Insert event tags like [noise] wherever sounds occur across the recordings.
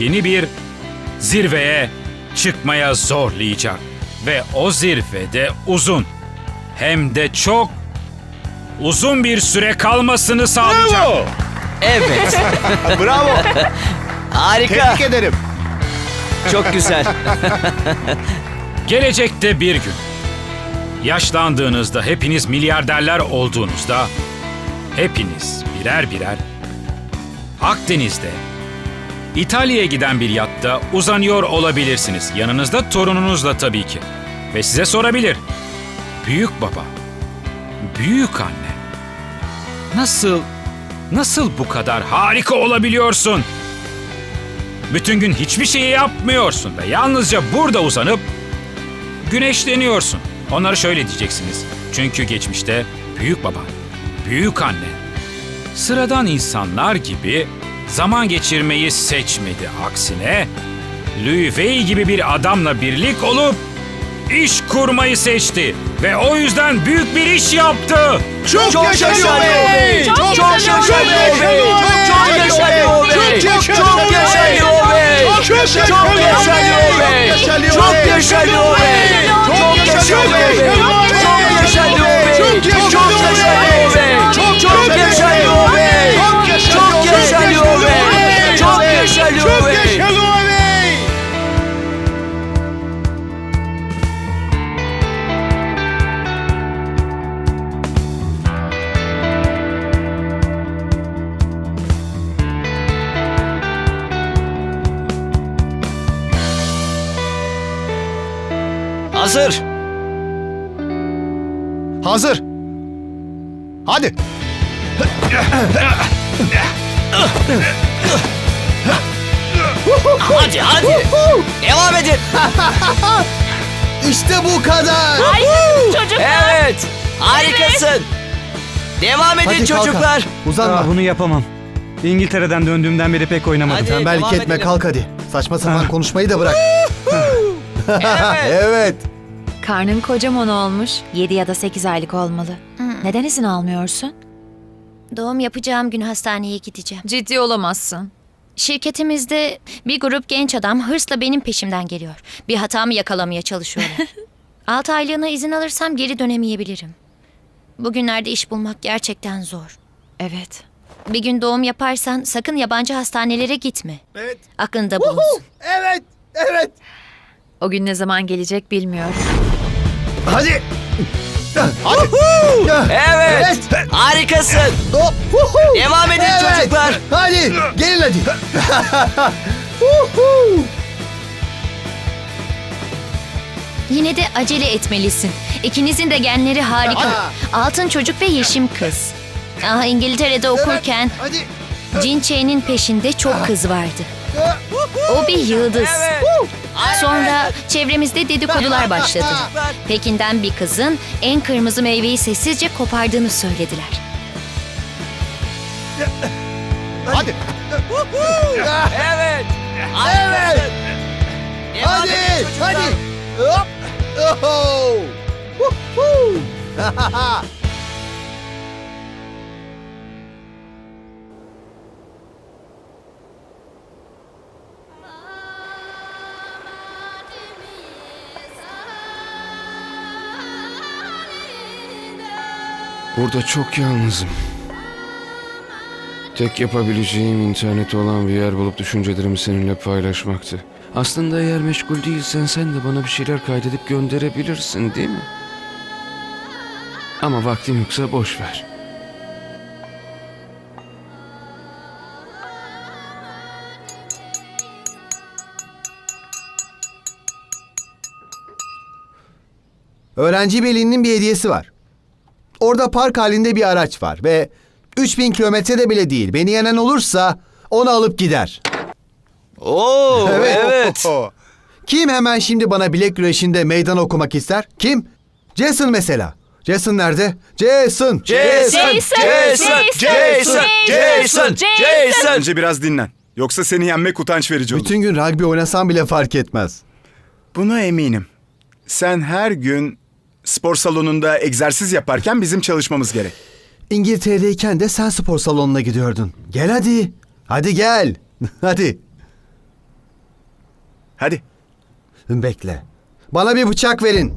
yeni bir zirveye çıkmaya zorlayacak. Ve o zirvede uzun hem de çok uzun bir süre kalmasını sağlayacak. Evet. [laughs] Bravo. Harika. Tebrik ederim. Çok güzel. Gelecekte bir gün yaşlandığınızda hepiniz milyarderler olduğunuzda hepiniz birer birer Akdeniz'de İtalya'ya giden bir yatta uzanıyor olabilirsiniz. Yanınızda torununuzla tabii ki. Ve size sorabilir. Büyük baba, büyük anne. Nasıl, nasıl bu kadar harika olabiliyorsun? Bütün gün hiçbir şeyi yapmıyorsun ve yalnızca burada uzanıp güneşleniyorsun. Onlara şöyle diyeceksiniz. Çünkü geçmişte büyük baba, büyük anne, sıradan insanlar gibi zaman geçirmeyi seçmedi. Aksine Louis Wei gibi bir adamla birlik olup iş kurmayı seçti ve o yüzden büyük bir iş yaptı. Çok, Çok yaşa Leo Bey. Çok Çok yaşa Bey. Bey. Çok yaşa Leo Bey. Çok yaşa Bey. Çok yaşa. Leo Çok yaşa Bey. Çok yaşa Bey. Çok yaşa Bey. Çok yaşa yaşa Hazır. Hazır. Hadi. Hadi hadi. Devam edin. İşte bu kadar. Evet. Harikasın. Devam edin Hadi kalk çocuklar. hadi. Uzanma. Ah, bunu yapamam. İngiltere'den döndüğümden beri pek oynamadım. Hadi. Tembellik devam etme edelim. kalk hadi. Saçma sapan Ah. konuşmayı da bırak. Evet. [laughs] evet. Karnın kocaman olmuş. 7 ya da 8 aylık olmalı. Neden izin almıyorsun? Doğum yapacağım gün hastaneye gideceğim. Ciddi olamazsın. Şirketimizde bir grup genç adam hırsla benim peşimden geliyor. Bir hatamı yakalamaya çalışıyorlar. [laughs] 6 aylığına izin alırsam geri dönemeyebilirim. Bugünlerde iş bulmak gerçekten zor. Evet. Bir gün doğum yaparsan sakın yabancı hastanelere gitme. Evet. Aklında bulunsun. Evet. Evet. O gün ne zaman gelecek bilmiyorum. Hadi. Hadi. Evet. Harikasın. Hop. Huhu. Devam edin Evet. çocuklar. Hadi. Gelin hadi. [laughs] Yine de acele etmelisin. İkinizin de genleri harika. Altın çocuk ve yeşim kız. Ah İngiltere'de okurken. Jin Chae'nin peşinde çok kız vardı. O bir yıldız. Sonra çevremizde dedikodular başladı. Pekin'den bir kızın en kırmızı meyveyi sessizce kopardığını söylediler. Hadi. Evet. Devam Hadi. Hadi. Hop. Oho. [laughs] Burada çok yalnızım. Tek yapabileceğim internet olan bir yer bulup düşüncelerimi seninle paylaşmaktı. Aslında eğer meşgul değilsen sen de bana bir şeyler kaydedip gönderebilirsin değil mi? Ama vaktim yoksa boş ver. Öğrenci velinin bir hediyesi var. Orada park halinde bir araç var ve 3000 kilometrede bile değil. Beni yenen olursa onu alıp gider. Oo, [laughs] evet. [laughs] Kim hemen şimdi bana bilek güreşinde meydan okumak ister? Kim? Jason mesela. Jason nerede? Jason! Jason, Jason, Jason, Jason, Jason. Önce biraz dinlen. Yoksa seni yenmek utanç verici olur. Bütün gün rugby oynasam bile fark etmez. Buna eminim. Sen her gün spor salonunda egzersiz yaparken bizim çalışmamız gerek. İngiltere'deyken de sen spor salonuna gidiyordun. Gel hadi. Hadi gel. [laughs] hadi. Hadi. Bekle. Bana bir bıçak verin.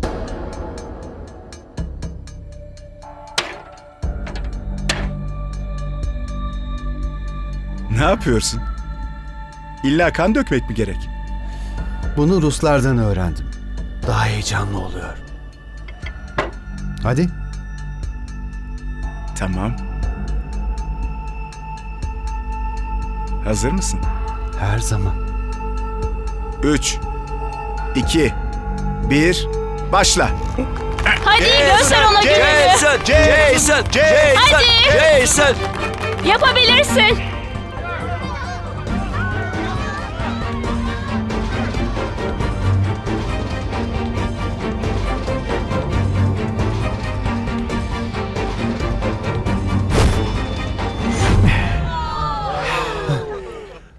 Ne yapıyorsun? İlla kan dökmek mi gerek? Bunu Ruslardan öğrendim. Daha heyecanlı oluyor. Hadi. Tamam. Hazır mısın? Her zaman. 3 2 1 Başla. Hadi göster ona gününü. Jason! Jason! Jason! Jason! Yapabilirsin.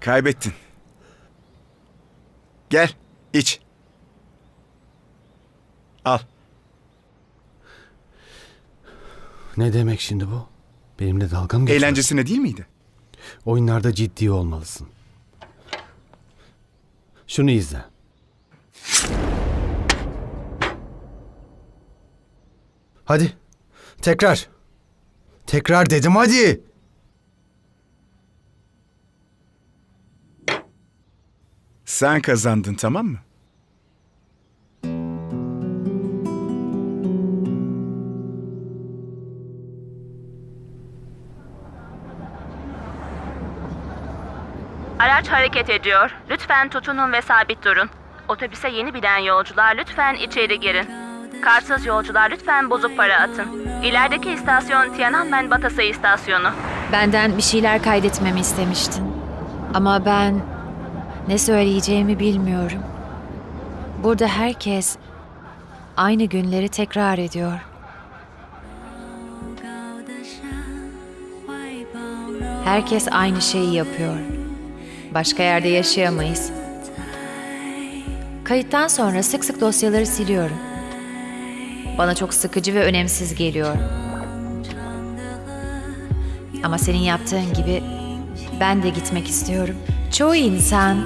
Kaybettin. Gel, iç. Al. Ne demek şimdi bu? Benimle dalga mı geçiyorsun? Eğlencesine değil miydi? Oyunlarda ciddi olmalısın. Şunu izle. Hadi. Tekrar. Tekrar dedim hadi. Sen kazandın tamam mı? Araç hareket ediyor. Lütfen tutunun ve sabit durun. Otobüse yeni binen yolcular lütfen içeri girin. Kartsız yolcular lütfen bozuk para atın. İlerideki istasyon Tiananmen Batası istasyonu. Benden bir şeyler kaydetmemi istemiştin. Ama ben ne söyleyeceğimi bilmiyorum. Burada herkes aynı günleri tekrar ediyor. Herkes aynı şeyi yapıyor. Başka yerde yaşayamayız. Kayıttan sonra sık sık dosyaları siliyorum. Bana çok sıkıcı ve önemsiz geliyor. Ama senin yaptığın gibi ben de gitmek istiyorum. Çoğu insan